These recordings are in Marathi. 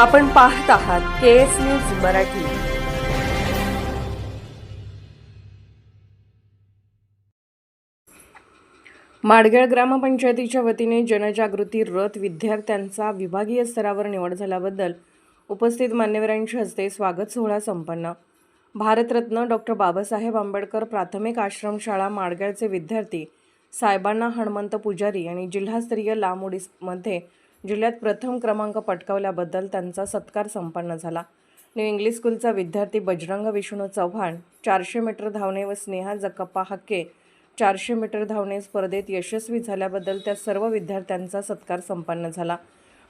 आपण पाहत आहात K S news Marathi. Madgel ग्रामपंचायतीच्या वतीने जनजागृती रथ विद्यार्थ्यांचा विभागीय स्तरावर निवड झाल्याबद्दल उपस्थित मान्यवरांच्या हस्ते स्वागत सोहळा संपन्न. भारतरत्न डॉक्टर बाबासाहेब आंबेडकर प्राथमिक आश्रमशाळा माडगळचे विद्यार्थी साहेबांना हणमंत पुजारी आणि जिल्हास्तरीय लांब जिल्ह्यात प्रथम क्रमांक पटकावल्याबद्दल त्यांचा सत्कार संपन्न झाला. न्यू इंग्लिश स्कूलचा विद्यार्थी बजरंग विष्णू चव्हाण चारशे मीटर धावणे व स्नेहा जकप्पा हक्के चारशे मीटर धावणे स्पर्धेत यशस्वी झाल्याबद्दल त्या सर्व विद्यार्थ्यांचा सत्कार संपन्न झाला.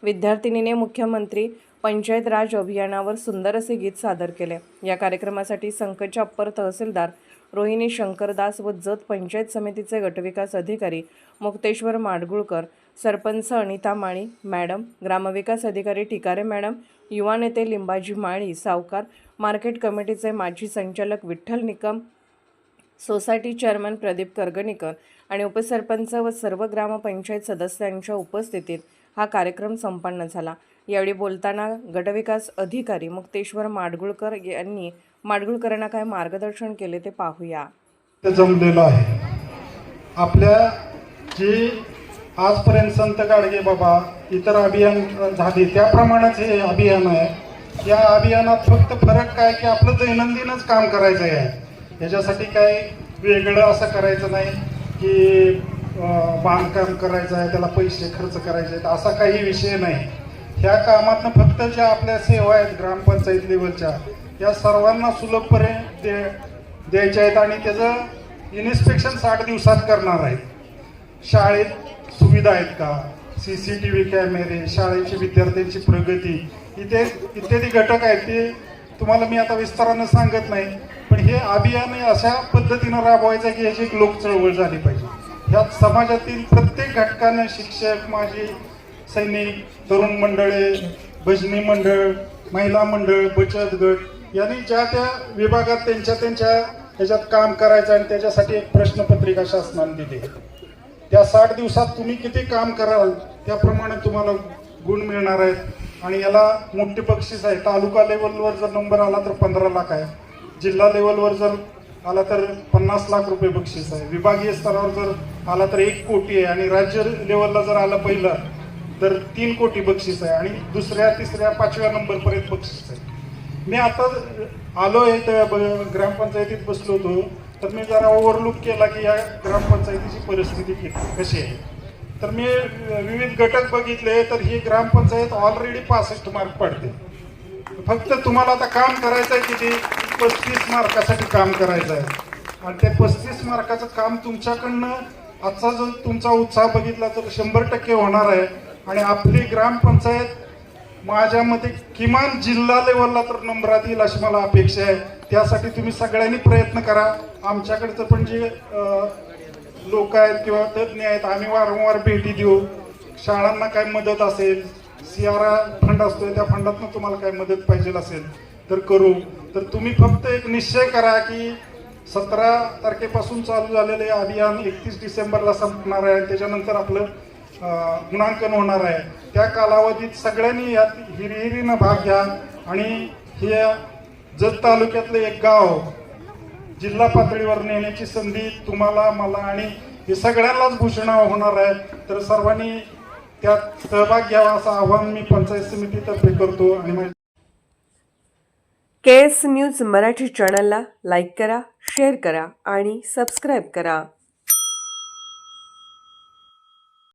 विद्यार्थिनीने मुख्यमंत्री पंचायत राज अभियानावर सुंदर असे गीत सादर केले. या कार्यक्रमासाठी संकच्या अप्पर तहसीलदार रोहिणी शंकरदास व जत पंचायत समितीचे गटविकास अधिकारी मुक्तेश्वर माडगुळकर सरपंच अनिता माळी मॅडम ग्रामविकास अधिकारी टिकारे मॅडम युवा नेते लिंबाजी माळी सावकार मार्केट कमिटीचे माजी संचालक विठ्ठल निकम सोसायटी चेअरमन प्रदीप करगणीकर आणि उपसरपंच व सर्व ग्रामपंचायत सदस्यांच्या उपस्थितीत हा कार्यक्रम संपन्न झाला. यावेळी बोलताना गटविकास अधिकारी मुक्तेश्वर माडगुळकर यांनी माडगुळकरांना काय मार्गदर्शन केले ते पाहूया. जमलेलं आहे. आपल्या जी आजपर्यंत संत गाडगे बाबा इतर अभियान झाले त्याप्रमाणेच हे अभियान आहे. या अभियानात फक्त फरक काय की आपलं दैनंदिनच काम करायचं आहे. याच्यासाठी काय वेगळं असं करायचं नाही की बांधकाम करायचं आहे त्याला पैसे खर्च करायचे आहेत असा काही विषय नाही. ह्या कामातनं फक्त ज्या आपल्या सेवा आहेत ग्रामपंचायत लेवलच्या या सर्वांना सुलभपणे दे द्यायच्या आहेत आणि त्याचं इन्स्पेक्शन साठ दिवसात करणार आहेत. शाळेत सुविधा आहेत का? सी सी टी व्ही कॅमेरे शाळेची विद्यार्थ्यांची प्रगती इथे इत्यादी घटक आहेत ते तुम्हाला मी आता विस्तारानं सांगत नाही पण हे अभियान अशा पद्धतीनं राबवायचं की याची एक लोक चळवळ झाली पाहिजे. ह्यात समाजातील प्रत्येक घटकानं शिक्षक माजी सैनिक तरुण मंडळे भजनी मंडळ महिला मंडळ बचत गट यांनी ज्या त्या विभागात त्यांच्या त्यांच्या ह्याच्यात काम करायचं आणि त्याच्यासाठी एक प्रश्नपत्रिका शासनाने दिली. त्या साठ दिवसात तुम्ही किती काम कराल त्याप्रमाणे तुम्हाला गुण मिळणार आहेत. आणि याला मोठी बक्षीस आहे. तालुका लेवलवर जर नंबर आला तर पंधरा लाख आहे. जिल्हा लेवलवर जर आला तर पन्नास लाख रुपये बक्षीस आहे. विभागीय स्तरावर जर आला तर एक कोटी आहे. आणि राज्य लेवलला जर आलं पहिलं तर तीन कोटी बक्षीस आहे. आणि दुसऱ्या तिसऱ्या पाचव्या नंबरपर्यंत बक्षीस आहे. मी आता आलो आहे ब- ग्रामपंचायतीत बसलो होतो. तर मी जरा ओव्हरलुक केला की या ग्रामपंचायतीची परिस्थिती कशी आहे? तर मी विविध घटक बघितले तर ही ग्रामपंचायत ऑलरेडी पासष्ट मार्क पडते. फक्त तुम्हाला आता काम करायचं आहे किती? पस्तीस मार्कासाठी काम करायचं आहे. आणि त्या पस्तीस मार्काचं काम तुमच्याकडनं आजचा जो तुमचा उत्साह बघितला तर शंभर टक्के होणार आहे. आणि आपली ग्रामपंचायत माझ्या मते किमान जिल्हा लेवलला तर नंबरात येईल अशी मला अपेक्षा आहे. त्यासाठी तुम्ही सगळ्यांनी प्रयत्न करा. आमच्याकडचं पण जे लोक आहेत किंवा तज्ज्ञ आहेत आम्ही वारंवार भेटी देऊ. शाळांना काय मदत असेल सिआरा फंड असतोय त्या फंडातनं तुम्हाला काय मदत पाहिजे असेल तर करू. तर तुम्ही फक्त एक निश्चय करा की सतरा तारखेपासून चालू झालेले अभियान एकतीस डिसेंबरला संपणार आहे त्याच्यानंतर आपलं गुणांकन होणार आहे. त्या कालावधीत सगळ्यांनी यात हिरिहिरीनं भाग घ्या आणि हे जत तालुक्यातलं एक गाव जिल्हा पातळीवर नेण्याची संधी तुम्हाला मला आणि हे सगळ्यांनाच घोषणा होणार आहे. तर सर्वांनी त्यात सहभाग घ्यावा असं आवाहन मी पंचायत समितीतर्फे करतो आणि के एस न्यूज मराठी चॅनलला लाईक करा शेअर करा आणि सबस्क्राईब करा.